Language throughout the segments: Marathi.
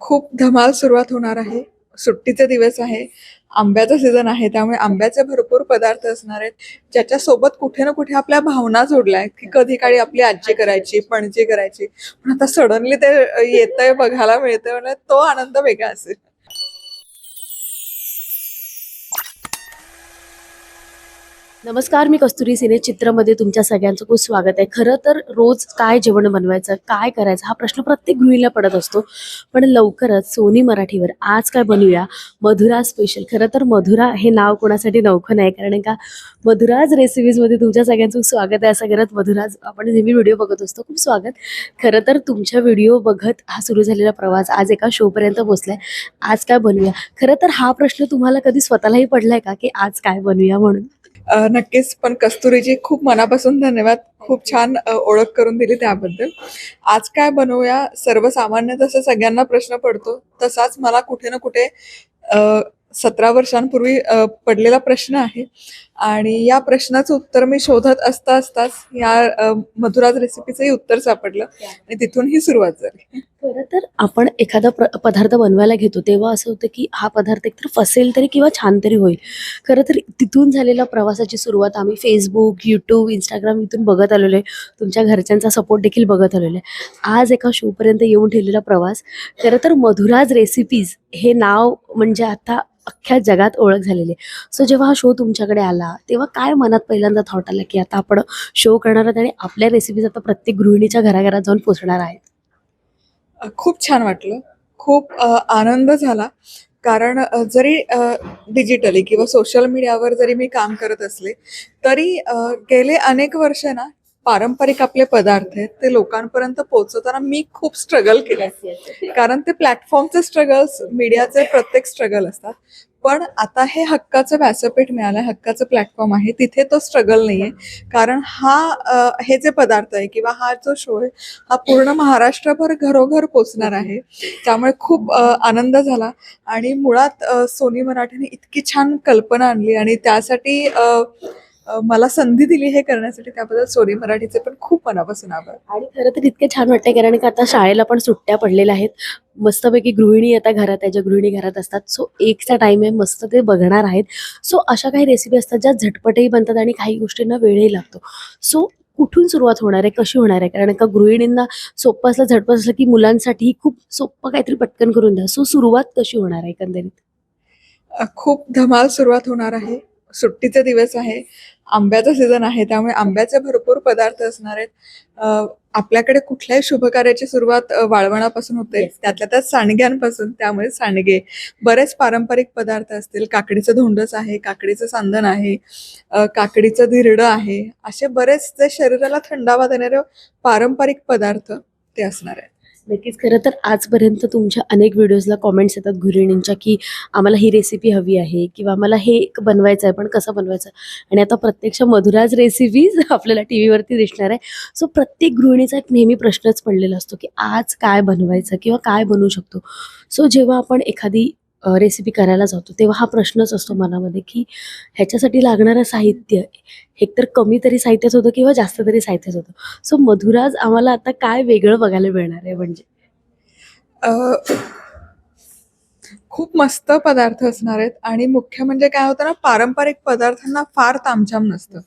खूप धमाल सुरुवात होणार आहे. सुट्टीचे दिवस आहे. आंब्याचा सीझन आहे. त्यामुळे आंब्याचे भरपूर पदार्थ असणार आहेत. ज्याच्या सोबत कुठे ना कुठे आपल्या भावना जोडल्या आहेत की कधी काळी आपली आजी करायची पणजी करायची. पण आता सडनली ते येतंय बघायला मिळतंय. म्हणजे तो आनंद वेगळा असेल. नमस्कार मी कस्तुरी सिने चित्रमध्ये तुमच्या सगळ्यांचं खूप स्वागत आहे. खरं तर रोज काय जेवण बनवायचं काय करायचं हा प्रश्न प्रत्येक गृहिणीला पडत असतो. पण लवकरच सोनी मराठीवर आज काय बनवूया? मधुरा स्पेशल खरं तर मधुरा हे नाव कोणासाठी नौखं नाही कारण का मधुराज रेसिपीजमध्ये तुमच्या सगळ्यांचं स्वागत आहे. असं करत मधुराज आपण नेहमी व्हिडिओ बघत असतो. खूप स्वागत. खरं तर तुमच्या व्हिडिओ बघत हा सुरू झालेला प्रवास आज एका शोपर्यंत पोहोचलाय आज काय बनवूया? खरं तर हा प्रश्न तुम्हाला कधी स्वतःलाही पडलाय का की आज काय बनवूया म्हणून? नक्कीच. पण कस्तुरीजी खूप मनापासून धन्यवाद. खूप छान ओळख करून दिली त्याबद्दल. आज काय बनवूया? सर्वसामान्य जसं सगळ्यांना प्रश्न पडतो. तसाच मला कुठे ना कुठे सतरा वर्षांपूर्वी पडलेला प्रश्न आहे. आणि या प्रश्नाचं उत्तर मी शोधत असता असताच या मधुराज रेसिपीचंही उत्तर सापडलं आणि तिथून ही सुरुवात झाली. खरं तर आपण एखादा पदार्थ बनवायला घेतो तेव्हा असं होतं की हा पदार्थ एकतर फसेल तरी किंवा छान तरी होईल. खरं तर तिथून झालेल्या प्रवासाची सुरुवात आम्ही फेसबुक यूट्यूब इंस्टाग्राम इथून बघत आलेलो आहे. तुमच्या घरच्यांचा सपोर्ट देखील बघत आलेलो आहे. आज एका शोपर्यंत येऊन ठेवलेला प्रवास खरं तर मधुराज रेसिपीज हे नाव म्हणजे आता अख्ख्या जगात ओळख झालेली आहे. सो जेव्हा हा शो तुमच्याकडे आला तेव्हा काय मनात पहिल्यांदा थॉट आला की आता आपण शो करणार आहोत आणि आपल्या रेसिपीज आता प्रत्येक गृहिणीच्या घराघरात जाऊन पोचणार आहेत? खूप छान वाटलं. खूप आनंद झाला. कारण जरी डिजिटली किंवा सोशल मीडियावर जरी मी काम करत असले तरी गेले अनेक वर्ष ना पारंपरिक आपले पदार्थ आहेत ते लोकांपर्यंत पोहोचवताना मी खूप स्ट्रगल केलं. कारण ते प्लॅटफॉर्मचे स्ट्रगल्स मीडियाचे प्रत्येक स्ट्रगल असतात. पण आता हे हक्काचं व्यासपीठ मिळालं हक्काचं प्लॅटफॉर्म आहे तिथे तो स्ट्रगल नाहीये. कारण हा हे जे पदार्थ आहे किंवा हा जो शो आहे हा पूर्ण महाराष्ट्रभर घरोघर पोचणार आहे. त्यामुळे खूप आनंद झाला. आणि मुळात सोनी मराठीने इतकी छान कल्पना आणली आणि त्यासाठी मला संधी दिली हे करण्यासाठी त्याबद्दल सोनी मराठीचे पण खूप मनापासून आभार. आणि खरं तर इतके छान वाटतंय कारण का आता शाळेला पण सुट्ट्या पडलेल्या आहेत. मस्तपैकी गृहिणी आता घरात आहे ज्या गृहिणी घरात असतात. सो एकचा टाइम आहे मस्त ते बघणार आहेत. सो अशा काही रेसिपी असतात ज्या झटपटही बनतात आणि काही गोष्टींना वेळही लागतो. सो कुठून सुरुवात होणार आहे कशी होणार आहे? कारण का गृहिणींना सोपं असलं झटपट असलं की मुलांसाठी खूप सोपं काहीतरी पटकन करून द्या. सो सुरुवात कशी होणार आहे एकंदरीत? खूप धमाल सुरुवात होणार आहे. सुट्टीचे दिवस आहे आंब्याचा सीझन आहे त्यामुळे आंब्याचे भरपूर पदार्थ असणार आहेत. आपल्याकडे कुठल्याही शुभकार्याची सुरुवात वाळवणापासून होते. त्यातल्या त्यात सांडग्यांपासून त्यामुळे सांडगे. बरेच पारंपरिक पदार्थ असतील काकडीचं धोंडच आहे काकडीचं सांदण आहे काकडीचं धिरडं आहे असे बरेच जे शरीराला थंडावा देणारे पारंपरिक पदार्थ ते असणार आहेत. नक्कीच. खरं तर आजपर्यंत तुमच्या अनेक व्हिडिओजला कॉमेंट्स येतात गृहिणींच्या की आम्हाला ही रेसिपी हवी आहे किंवा आम्हाला हे एक बनवायचं आहे पण कसं बनवायचं? आणि आता प्रत्यक्ष मधुराज रेसिपीज आपल्याला टी व्हीवरती दिसणार आहे. सो प्रत्येक गृहिणीचा एक नेहमी प्रश्नच पडलेला असतो की आज काय बनवायचं किंवा काय बनवू शकतो? सो जेव्हा आपण एखादी रेसिपी करायला जातो तेव्हा हा प्रश्नच असतो मनामध्ये की ह्याच्यासाठी लागणारं साहित्य एकतर कमी तरी साहित्याच होतं किंवा जास्त तरी साहित्यच होतं. सो मधुराज आम्हाला आता काय वेगळं बघायला मिळणार आहे म्हणजे? खूप मस्त पदार्थ असणार आहेत आणि मुख्य म्हणजे काय होतं ना पारंपरिक पदार्थांना फार तामझाम नसतं.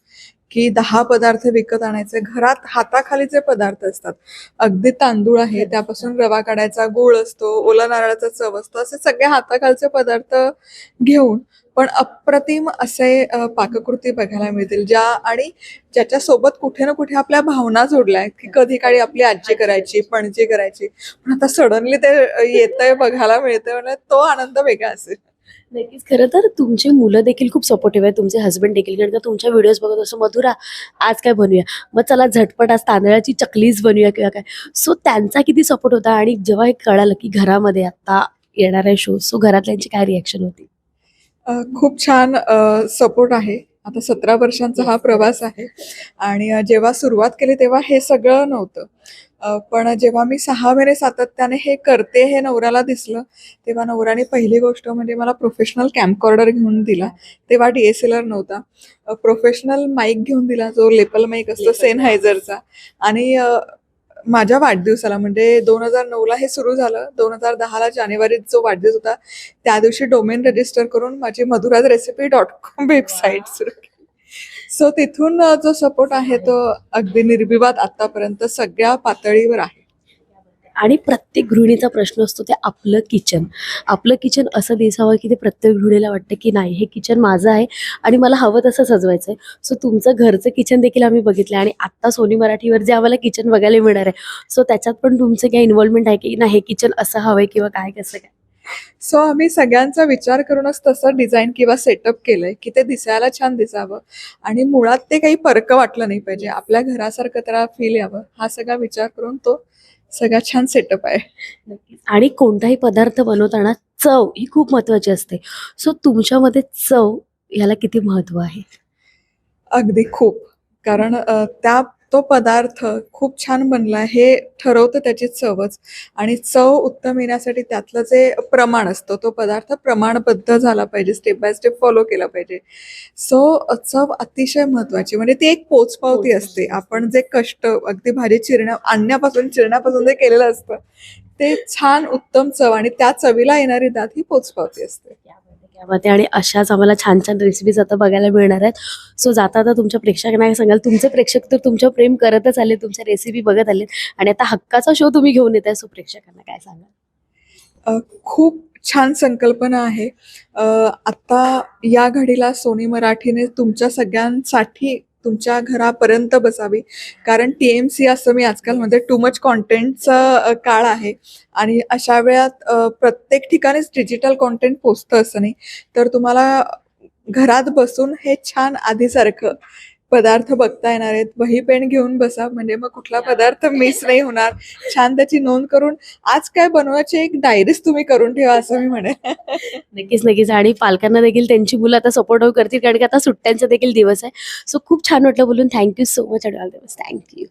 की दहा पदार्थ विकत आणायचे. घरात हाताखालीचे पदार्थ असतात अगदी तांदूळ आहे त्यापासून रवा काढायचा गूळ असतो ओला नारळाचा चव असतो असे सगळे हाताखालचे पदार्थ घेऊन पण अप्रतिम असे पाककृती बघायला मिळतील ज्या आणि ज्याच्या सोबत कुठे ना कुठे आपल्या भावना जोडल्या आहेत की कधी काळी आपली आजी करायची पणजी करायची. पण आता सडनली ते येतंय बघायला मिळतंय म्हणजे तो आनंद वेगळा असेल. नक्कीच. खरं तर तुमची मुलं देखील खूप सपोर्टिव्ह आहेत. तुमचे हस्बंड देखील. कारण का तुमच्या व्हिडिओज बघत असतो मधुरा आज काय बनवूया मग चला झटपट आज तांदळाची चकलीच बनवूया किंवा काय? सो त्यांचा किती सपोर्ट होता आणि जेव्हा हे कळालं की घरामध्ये आता येणार आहे शो सो घरातल्यांची काय रिॲक्शन होती? खूप छान सपोर्ट आहे. आता सतरा वर्षांचा हा प्रवास आहे. आणि जेव्हा सुरुवात केली तेव्हा हे सगळं नव्हतं. पण जेव्हा मी सहा महिने सातत्याने हे करते हे नवऱ्याला दिसलं तेव्हा नवऱ्याने पहिली गोष्ट म्हणजे मला प्रोफेशनल कॅम्पकॉर्डर घेऊन दिला. तेव्हा डी एस एल आर नव्हता. प्रोफेशनल माईक घेऊन दिला जो लेपल माईक असतो. सेनहायझरचा आणि माझ्या वाढदिवसाला म्हणजे दोन हजार नऊला हे सुरू झालं. दोन हजार दहाला जानेवारीत जो वाढदिवस होता त्या दिवशी डोमेन रजिस्टर करून माझी Madhura's recipe dot com website सुरू केली. सो तिथून जो सपोर्ट आहे तो अगदी निर्विवाद आतापर्यंत सगळ्या पातळीवर आहे. आणि प्रत्येक गृहिणीचा प्रश्न असतो ते आपलं किचन आपलं किचन असं दिसावं की ते प्रत्येक गृहिणीला वाटतं की नाही हे किचन माझं आहे आणि मला हवं तसं सजवायचं आहे सो तुमचं घरचं किचन देखील आम्ही बघितलं आणि आत्ता सोनी मराठीवर जे आम्हाला किचन बघायला मिळणार आहे. सो त्याच्यात पण तुमचं काय इन्व्हॉल्वमेंट आहे की नाही हे किचन असं हवं आहे किंवा काय कसं काय? सो आम्ही सगळ्यांचा विचार करूनच तसं डिझाईन किंवा सेटअप केलंय की ते दिसायला छान दिसावं. आणि मुळात ते काही परक वाटलं नाही पाहिजे. आपल्या घरासारखं त्याला फील यावं. हा सगळा विचार करून तो सगळा छान सेटअप आहे. आणि कोणताही पदार्थ बनवताना चव ही खूप महत्वाची असते. सो तुमच्यामध्ये चव ह्याला किती महत्त्व आहे? अगदी खूप. कारण त्या तो पदार्थ खूप छान बनला हे ठरवतं त्याची चवच. आणि चव उत्तम येण्यासाठी त्यातलं जे प्रमाण असतं तो पदार्थ प्रमाणबद्ध झाला पाहिजे स्टेप बाय स्टेप फॉलो केला पाहिजे. सो चव अतिशय महत्वाची म्हणजे ती एक पोचपावती असते. आपण जे कष्ट अगदी भाजी चिरण्या आणण्यापासून चिरण्यापासून जे केलेलं असतं ते छान उत्तम चव आणि त्या चवीला येणारी दात ही पोचपावती असते. त्यामध्ये आणि अशाच आम्हाला छान छान रेसिपीज आता बघायला मिळणार आहेत. सो जाता आता तुमच्या प्रेक्षकांना काय सांगाल तुमचे प्रेक्षक तर तुमच्यावर प्रेम करतच आले तुमच्या रेसिपी बघत आले. आणि आता हक्काचा शो तुम्ही घेऊन येत आहे सो प्रेक्षकांना काय सांगाल? खूप छान संकल्पना आहे. आत्ता या घडीला सोनी मराठीने तुमच्या सगळ्यांसाठी तुमच्या घरापर्यंत बसावी. कारण टी एम सी असं मी आजकाल म्हणजे टू मच कॉन्टेंटचा काळ आहे. आणि अशा वेळात प्रत्येक ठिकाणीच डिजिटल कॉन्टेंट पोचतं असं नाही. तर तुम्हाला घरात बसून हे छान आधीसारखं पदार्थ बघता येणार आहेत. वही पेन घेऊन बसा. म्हणजे मग कुठला पदार्थ मिस नाही होणार. छान त्याची नोंद करून आज काय बनवायची एक डायरीच तुम्ही करून ठेवा असं मी म्हणेन. नक्कीच नक्कीच. आणि पालकांना देखील त्यांची मुलं आता सपोर्ट करतील कारण की आता सुट्ट्यांचा देखील दिवस आहे. सो खूप छान वाटलं बोलून. Thank you so much and all the best thank you